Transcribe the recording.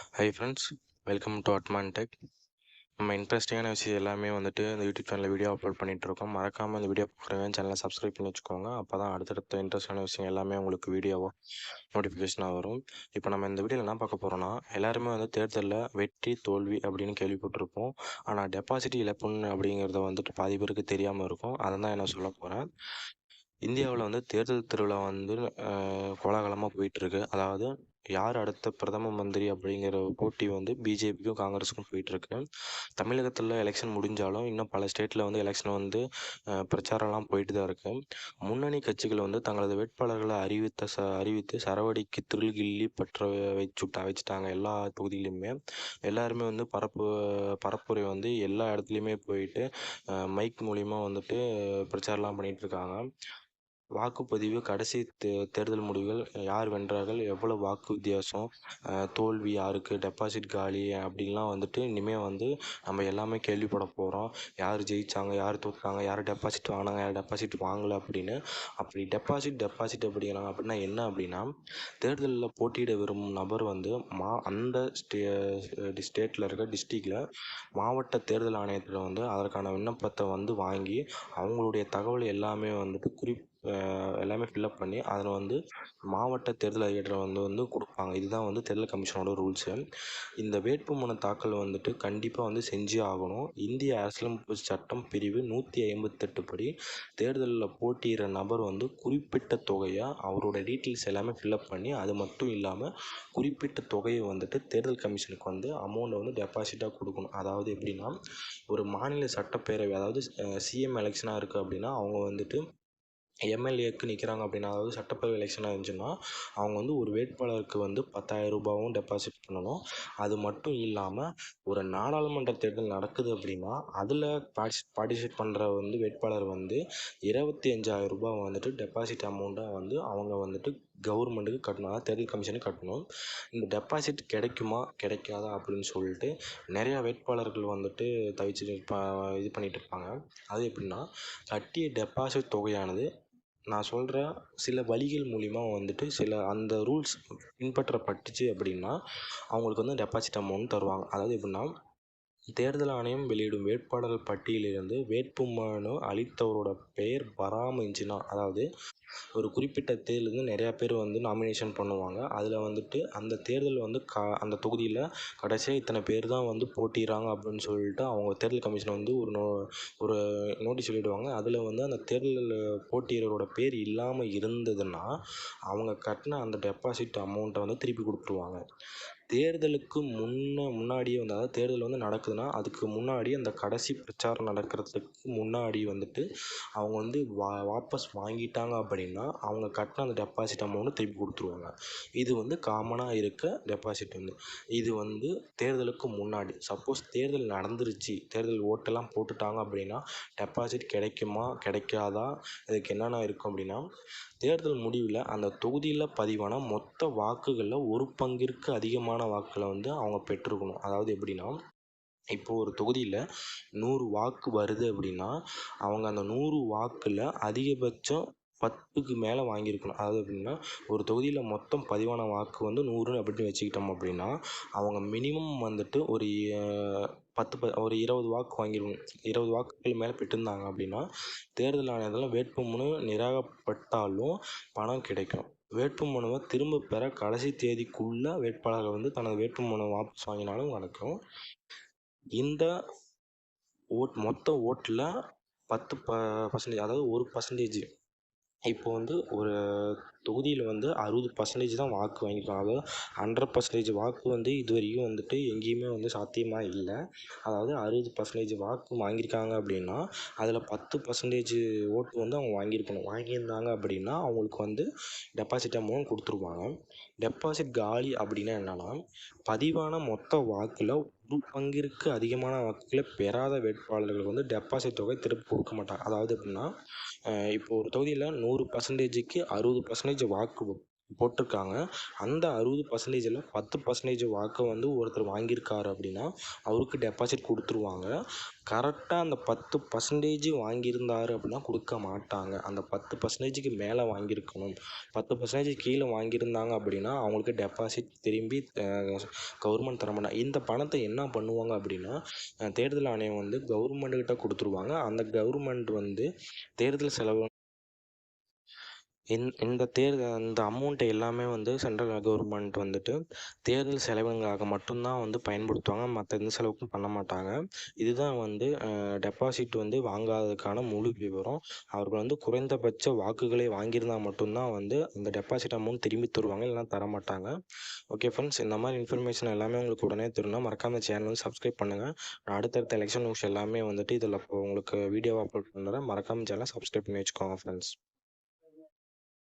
Hi friends welcome to Atman tech நம்ம இன்ட்ரெஸ்டிங்கான விஷயம் எல்லாமே வந்துட்டு இந்த யூடியூப் சேனலில் வீடியோ அப்லோட் பண்ணிகிட்ருக்கோம் மறக்காமல் இந்த வீடியோ பார்க்குறவங்க சேனலை சப்ஸ்கிரைப் பண்ணி வச்சுக்கோங்க. அப்போ தான் அடுத்தடுத்த இன்ட்ரெஸ்டான விஷயம் எல்லாமே உங்களுக்கு வீடியோவாக நோட்டிஃபிகேஷனாக வரும். இப்போ நம்ம இந்த வீடியோவில் என்ன பார்க்க போகிறோம்னா எல்லாருமே வந்து தேர்தலில் வெற்றி தோல்வி அப்படின்னு கேள்விப்பட்டிருப்போம். ஆனால் டெபாசிட் இழப்புன்னு அப்படிங்கிறத வந்துட்டு பாதி பேருக்கு தெரியாமல் இருக்கும். அதை தான் என்ன சொல்ல போகிறேன் இந்தியாவில் வந்து தேர்தல் திருவிழா வந்து கோலாகலமாக போயிட்டுருக்கு அதாவது யார் அடுத்த பிரதம மந்திரி அப்படிங்கிற போட்டி வந்து பிஜேபிக்கும் காங்கிரஸுக்கும் போயிட்டுருக்கு. தமிழகத்தில் எலெக்ஷன் முடிஞ்சாலும் இன்னும் பல ஸ்டேட்டில் வந்து எலெக்ஷன் வந்து பிரச்சாரம்லாம் போயிட்டு தான் இருக்கு. முன்னணி கட்சிகள் வந்து தங்களது வேட்பாளர்களை அறிவித்த ச அறிவித்து சரவடிக்கு திருள் கிள்ளி பற்ற வச்சுட்டா வச்சுட்டாங்க எல்லா தொகுதியிலையுமே எல்லாருமே வந்து பரப்பு பரப்புரை வந்து எல்லா இடத்துலையுமே போயிட்டு மைக் மூலிமா வந்துட்டு பிரச்சாரம்லாம் பண்ணிகிட்ருக்காங்க இருக்காங்க வாக்குப்பதிவு கடைசி தே தேர்தல் முடிவுகள் யார் வென்றார்கள் எவ்வளோ வாக்கு வித்தியாசம் தோல்வி யாருக்கு டெபாசிட் காலி அப்படின்லாம் வந்துட்டு இனிமேல் வந்து நம்ம எல்லாமே கேள்விப்பட போகிறோம் யார் ஜெயிச்சாங்க யார் தோற்றாங்க யார் டெபாசிட் வாங்கினாங்க யார் டெபாசிட் வாங்கலை அப்படின்னு. அப்படி டெபாசிட் டெபாசிட் அப்படிங்கிறாங்க அப்படின்னா என்ன அப்படின்னா தேர்தலில் போட்டியிட விரும்பும் நபர் வந்து மா அந்த ஸ்டே ஸ்டேட்டில் இருக்க டிஸ்ட்ரிக்டில் மாவட்ட தேர்தல் ஆணையத்தில் வந்து அதற்கான விண்ணப்பத்தை வந்து வாங்கி அவங்களுடைய தகவல் எல்லாமே வந்துட்டு குறிப் எல்லாமே ஃபில்அப் பண்ணி அதில் வந்து மாவட்ட தேர்தல் அதிகாரிகள் வந்து வந்து கொடுப்பாங்க. இதுதான் வந்து தேர்தல் கமிஷனோட ரூல்ஸு இந்த வேட்புமனு தாக்கல் வந்துட்டு கண்டிப்பாக வந்து செஞ்சே ஆகணும். இந்திய அரசியலமைப்பு சட்டம் பிரிவு நூற்றி ஐம்பத்தெட்டு படி தேர்தலில் போட்டியிடுற நபர் வந்து குறிப்பிட்ட தொகையாக அவரோட டீட்டெயில்ஸ் எல்லாமே ஃபில்அப் பண்ணி அது மட்டும் இல்லாமல் குறிப்பிட்ட தொகையை வந்துட்டு தேர்தல் கமிஷனுக்கு வந்து அமௌண்ட்டை வந்து டெபாசிட்டாக கொடுக்கணும். அதாவது எப்படின்னா ஒரு மாநில சட்டப்பேரவை அதாவது சிஎம் எலெக்ஷனாக இருக்குது அப்படின்னா அவங்க வந்துட்டு எம்எல்ஏக்கு நிற்கிறாங்க அப்படின்னா அதாவது சட்டப்பேரவை எலெக்ஷனாக இருந்துச்சுன்னா அவங்க வந்து ஒரு வேட்பாளருக்கு வந்து பத்தாயிரம் ரூபாவும் டெபாசிட் பண்ணணும். அது மட்டும் இல்லாமல் ஒரு நாடாளுமன்ற தேர்தல் நடக்குது அப்படின்னா அதில் பார்ட்டிஸ் பார்ட்டிசிபேட் பண்ணுற வந்து வேட்பாளர் வந்து இருபத்தி அஞ்சாயிரம் ரூபாய் வந்துட்டு டெபாசிட் அமௌண்ட்டாக வந்து அவங்க வந்துட்டு கவர்மெண்ட்டுக்கு கட்டணும். அதாவது தேர்தல் கமிஷனுக்கு கட்டணும். இந்த டெபாசிட் கிடைக்குமா கிடைக்காதா அப்படின்னு சொல்லிட்டு நிறையா வேட்பாளர்கள் வந்துட்டு தவிச்சிட்டு இது பண்ணிகிட்டு இருப்பாங்க. அது எப்படின்னா கட்டிய டெபாசிட் தொகையானது நான் சொல்கிற சில வழிகள் மூலிமா வந்துட்டு சில அந்த ரூல்ஸ் பின்பற்றப்பட்டுச்சு அப்படின்னா அவங்களுக்கு வந்து டெபாசிட் அமௌண்ட் தருவாங்க. அதாவது எப்படின்னா தேர்தல் ஆணையம் வெளியிடும் வேட்பாளர்கள் வேட்பு வேட்புமனு அளித்தவரோட பெயர் வராமல் இருந்துச்சுன்னா அதாவது ஒரு குறிப்பிட்ட தேர்தலேருந்து நிறையா பேர் வந்து நாமினேஷன் பண்ணுவாங்க. அதில் வந்துட்டு அந்த தேர்தல் வந்து க அந்த தொகுதியில் கடைசியாக இத்தனை பேர் தான் வந்து போட்டிடுறாங்க அப்படின்னு சொல்லிட்டு அவங்க தேர்தல் கமிஷன் வந்து ஒரு நோ ஒரு நோட்டீஸ் வெளியிடுவாங்க அதில் வந்து அந்த தேர்தலில் போட்டியிடரோட பேர் இல்லாமல் இருந்ததுன்னா அவங்க கட்டின அந்த டெபாசிட் அமௌண்ட்டை வந்து திருப்பி கொடுத்துருவாங்க. தேர்தலுக்கு முன்ன முன்னாடியே வந்து அதாவது தேர்தல் வந்து நடக்குதுன்னா அதுக்கு முன்னாடி அந்த கடைசி பிரச்சாரம் நடக்கிறதுக்கு முன்னாடி வந்துட்டு அவங்க வந்து வா வாபஸ் வாங்கிட்டாங்க அப்படின்னா அவங்க கட்டின அந்த டெபாசிட் அமௌண்ட்டு திருப்பி கொடுத்துருவாங்க. இது வந்து காமனாக இருக்க டெபாசிட் வந்து. இது வந்து தேர்தலுக்கு முன்னாடி சப்போஸ் தேர்தல் நடந்துருச்சு தேர்தல் ஓட்டெல்லாம் போட்டுட்டாங்க அப்படின்னா டெபாசிட் கிடைக்குமா கிடைக்காதா இதுக்கு என்னென்ன இருக்கும் அப்படின்னா தேர்தல் முடிவில் அந்த தொகுதியில் பதிவான மொத்த வாக்குகளில் ஒரு பங்கிற்கு அதிகமான வாக்குகளை வந்து அவங்க பெற்றுக்கணும் அதாவது எப்படின்னா இப்போ ஒரு தொகுதியில் நூறு வாக்கு வருது அப்படின்னா அவங்க அந்த நூறு வாக்கில் அதிகபட்சம் பத்துக்கு மேலே வாங்கியிருக்கணும். அதாவது எப்படின்னா ஒரு தொகுதியில் மொத்தம் பதிவான வாக்கு வந்து நூறுன்னு அப்படின்னு வச்சுக்கிட்டோம் அப்படின்னா அவங்க மினிமம் வந்துட்டு ஒரு பத்து ப ஒரு இருபது வாக்கு வாங்கிடுவோம் இருபது வாக்குகள் மேலே பெற்றிருந்தாங்க அப்படின்னா தேர்தல் ஆணையத்தில் வேட்புமனு நிராகப்பட்டாலும் பணம் கிடைக்கும். வேட்புமனுவை திரும்ப பெற கடைசி தேதிக்குள்ளே வேட்பாளர்கள் வந்து தனது வேட்புமனு வாபஸ் வாங்கினாலும் நடக்கும் இந்த ஓட் மொத்த ஓட்டில் பத்து ப பர்சன்டேஜ் அதாவது ஒரு பர்சன்டேஜ் இப்போ வந்து ஒரு தொகுதியில் வந்து அறுபது பர்சன்டேஜ் தான் வாக்கு வாங்கியிருக்காங்க. அதாவது ஹண்ட்ரட் பர்சன்டேஜ் வாக்கு வந்து இது வரைக்கும் வந்துட்டு எங்கேயுமே வந்து சாத்தியமாக இல்லை. அதாவது அறுபது பர்சன்டேஜ் வாக்கு வாங்கியிருக்காங்க அப்படின்னா அதில் பத்து பர்சன்டேஜ் ஓட்டு வந்து அவங்க வாங்கியிருக்கணும். வாங்கியிருந்தாங்க அப்படின்னா அவங்களுக்கு வந்து டெபாசிட் அமௌண்ட் கொடுத்துருவாங்க. டெபாசிட் காலி அப்படின்னா என்னென்னா பதிவான மொத்த வாக்கில் பங்கிற்கு அதிகமான வாக்குகளை பெறாத வேட்பாளர்களுக்கு வந்து டெபாசிட் தொகை திருப்பி கொடுக்க மாட்டாங்க. அதாவது எப்படின்னா இப்போ ஒரு தொகுதியில் நூறு பர்சன்டேஜுக்கு அறுபது பர்சன்டேஜ் வாக்கு போட்டிருக்காங்க. அந்த அறுபது பர்சன்டேஜில் பத்து பர்சன்டேஜ் வாக்கை வந்து ஒருத்தர் வாங்கியிருக்காரு அப்படின்னா அவருக்கு டெபாசிட் கொடுத்துருவாங்க. கரெக்டாக அந்த பத்து பர்சன்டேஜ் வாங்கியிருந்தாரு அப்படின்னா கொடுக்க மாட்டாங்க. அந்த பத்து பர்சன்டேஜுக்கு மேலே வாங்கியிருக்கணும். பத்து பர்சன்டேஜ் கீழே வாங்கியிருந்தாங்க அப்படின்னா அவங்களுக்கு டெபாசிட் திரும்பி கவர்மெண்ட் தர இந்த பணத்தை என்ன பண்ணுவாங்க அப்படின்னா தேர்தல் ஆணையம் வந்து கவர்மெண்ட்டுக்கிட்ட கொடுத்துருவாங்க. அந்த கவர்மெண்ட் வந்து தேர்தல் செலவு இந் இந்த தேர்தல் இந்த அமௌண்ட்டை எல்லாமே வந்து சென்ட்ரல் கவர்மெண்ட் வந்துட்டு தேர்தல் செலவுகளுக்காக மட்டும்தான் வந்து பயன்படுத்துவாங்க. மற்ற எந்த செலவுக்கும் பண்ண மாட்டாங்க. இதுதான் வந்து டெபாசிட் வந்து வாங்காததுக்கான முழு விவரம். அவர்கள் வந்து குறைந்தபட்ச வாக்குகளை வாங்கியிருந்தால் மட்டும்தான் வந்து அந்த டெபாசிட் அமௌண்ட் திரும்பி தருவாங்க இல்லைனா தர மாட்டாங்க ஓகே ஃப்ரெண்ட்ஸ் இந்த மாதிரி இன்ஃபர்மேஷன் எல்லாமே உங்களுக்கு உடனே தெரியும்னா மறக்காம சேனல் வந்து சப்ஸ்கிரைப் பண்ணுங்கள் நான் அடுத்தடுத்த எலெக்ஷன் நியூஸ் எல்லாமே வந்துட்டு இதில் உங்களுக்கு வீடியோ அப்லோட் பண்ணுறேன். மறக்காம சேனல் சப்ஸ்கிரைப் பண்ணி வச்சுக்கோங்க ஃப்ரெண்ட்ஸ்